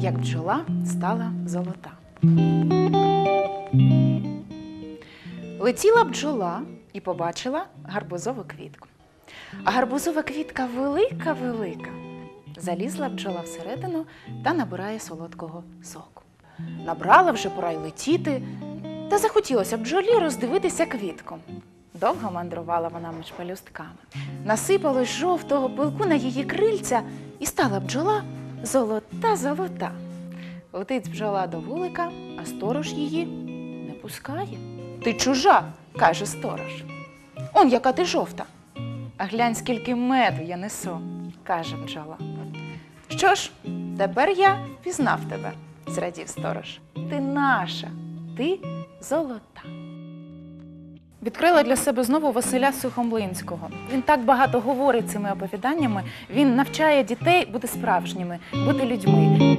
як бджола стала золота. Летіла бджола і побачила гарбузову квітку. А гарбузова квітка велика, велика. Залізла бджола всередину та набирає солодкого соку. Набрала вже пора й летіти, та захотілося бджолі роздивитися квітку. Довго мандрувала вона між пелюстками. Насипалось жовтого пилку на її крильця, і стала бджола золота золота. Летить бджола до вулика, а сторож її не пускає. Ти чужа, каже сторож. Он яка ти жовта. А глянь, скільки меду я несу, каже бджола. Що ж, тепер я пізнав тебе, зрадів сторож. Ти наша, ти золота. Відкрила для себе знову Василя Сухомлинського. Він так багато говорить цими оповіданнями. Він навчає дітей бути справжніми, бути людьми.